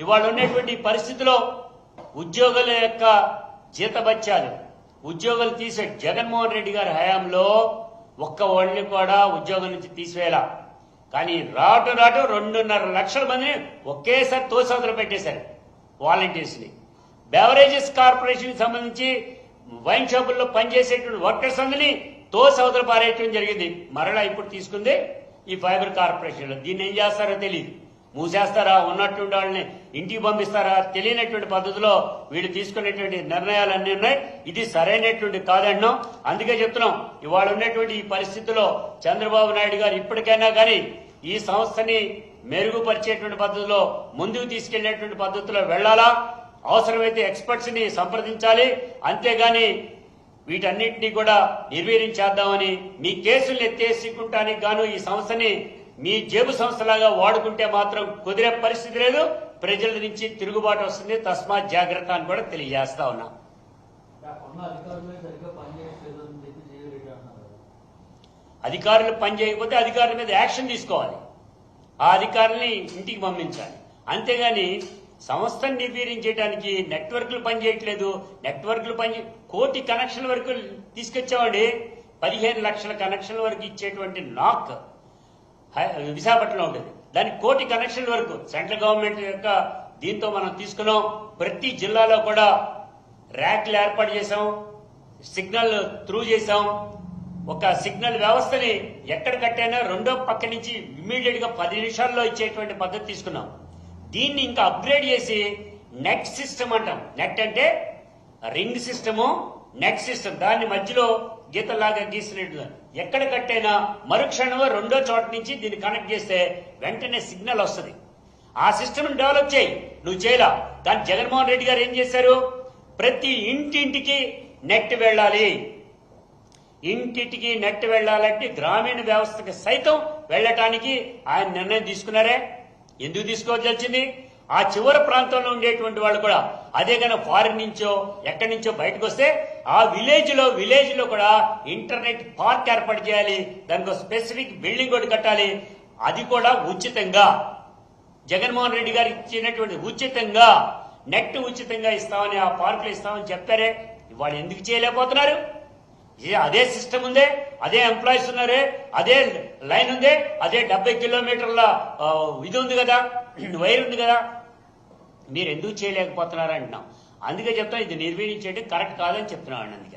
ఇవాళ ఉన్నటువంటి పరిస్థితిలో ఉద్యోగుల యొక్క జీతబత్యాలు ఉద్యోగులు తీసే జగన్మోహన్ రెడ్డి గారి హయాంలో ఒక్క వాళ్ళని కూడా ఉద్యోగం నుంచి తీసివేయాల. కానీ రాటు రాటు రెండున్నర లక్షల మందిని ఒకేసారి తోసవతలు పెట్టేశారు వాలంటీర్స్ని. బెవరేజెస్ కార్పొరేషన్ సంబంధించి వైన్ షాపుల్లో పనిచేసేటువంటి వర్కర్స్ అందరినీ తోసవతలు పారేయటం జరిగింది. మరలా ఇప్పుడు తీసుకుంది ఈ ఫైబర్ కార్పొరేషన్లో. దీన్ని ఏం చేస్తారో తెలియదు మూసేస్తారా? ఉన్నటువంటి వాళ్ళని ఇంటికి పంపిస్తారా? తెలియనటువంటి పద్ధతిలో వీళ్ళు తీసుకునేటువంటి నిర్ణయాలు అన్ని ఉన్నాయి. ఇది సరైనటువంటి కాదన్నాం అందుకే చెప్తున్నాం ఇవాళ ఉన్నటువంటి ఈ పరిస్థితిలో చంద్రబాబు నాయుడు గారు ఇప్పటికైనా కానీ ఈ సంస్థని మెరుగుపరిచేటువంటి పద్ధతిలో ముందుకు తీసుకెళ్ళేటువంటి పద్ధతిలో వెళ్ళాలా అవసరమైతే ఎక్స్పర్ట్స్ని సంప్రదించాలి. అంతేగాని వీటన్నింటినీ కూడా నిర్వీర్యం చేద్దామని మీ కేసులు ఎత్తేసుకుంటానికి గాను ఈ సంస్థని మీ జేబు సంస్థలాగా వాడుకుంటే మాత్రం కుదిరే పరిస్థితి లేదు. ప్రజల నుంచి తిరుగుబాటు వస్తుంది. తస్మాత్ జాగ్రత్త అని కూడా తెలియజేస్తా ఉన్నా. అధికారులే అంటున్నారు అధికారులు మీద యాక్షన్ తీసుకోవాలి. ఆ అధికారుల్ని ఇంటికి పంపించాలి. అంతేగాని సంస్థను నిర్వీర్యం చేయడానికి నెట్వర్క్లు పనిచేయట్లేదు నెట్వర్క్లు పని కోటి కనెక్షన్ వరకు తీసుకొచ్చామండి పదిహేను లక్షల కనెక్షన్ల వరకు ఇచ్చేటువంటి నాక్. విశాఖపట్నంలో ఉండేది. దానికి కోటి కనెక్షన్ల వరకు సెంట్రల్ గవర్నమెంట్ యొక్క దీంతో మనం తీసుకున్నాం. ప్రతి జిల్లాలో కూడా ర్యాక్లు ఏర్పాటు చేసాం సిగ్నల్ త్రూ చేసాం ఒక సిగ్నల్ వ్యవస్థని ఎక్కడ కట్టైనా రెండో పక్క నుంచి ఇమ్మీడియట్గా పది నిమిషాల్లో ఇచ్చేటువంటి పద్ధతి తీసుకున్నాం. దీన్ని ఇంకా అప్గ్రేడ్ చేసి నెట్ సిస్టమ్ అంటాం. నెట్ అంటే రింగ్ సిస్టము నెట్ సిస్టమ్ దాని మధ్యలో గీతలాగా గీసినట్టు ఎక్కడ కట్టైనా మరుక్షణంలో రెండో చోట నుంచి దీన్ని కనెక్ట్ చేస్తే వెంటనే సిగ్నల్ వస్తుంది. ఆ సిస్టమ్ డెవలప్ చేయి. నువ్వు చేయలా కానీ జగన్మోహన్ రెడ్డి గారు ఏం చేశారు? ప్రతి ఇంటింటికి నెట్ వెళ్ళాలి. ఇంటింటికి నెట్ వెళ్ళాలంటే గ్రామీణ వ్యవస్థకి సైతం వెళ్ళటానికి ఆయన నిర్ణయం తీసుకున్నారే. ఎందుకు తీసుకోవాల్సింది ఆ చివరి ప్రాంతంలో ఉండేటువంటి వాళ్ళు కూడా అదే కనుక ఫారిన్ నుంచో ఎక్కడి నుంచో బయటకు వస్తే ఆ విలేజ్లో విలేజ్లో కూడా ఇంటర్నెట్ పార్క్ ఏర్పాటు చేయాలి. దానికి స్పెసిఫిక్ బిల్డింగ్ ఒకటి కట్టాలి. అది కూడా ఉచితంగా. జగన్మోహన్ రెడ్డి గారు ఇచ్చినటువంటి ఉచితంగా. నెట్ ఉచితంగా ఇస్తామని ఆ పార్కులు ఇస్తామని చెప్పారే వాళ్ళు ఎందుకు చేయలేకపోతున్నారు? అదే సిస్టమ్ ఉందే అదే ఎంప్లాయీస్ ఉన్నారే అదే లైన్ ఉందే అదే డెబ్బై కిలోమీటర్ల ఇది ఉంది కదా. వైర్ ఉంది కదా? మీరు ఎందుకు చేయలేకపోతున్నారు అంటున్నాం అందుకే చెప్తాను ఇది నిర్వీర్యం చేయడం కరెక్ట్ కాదని చెప్తున్నాను అందుకే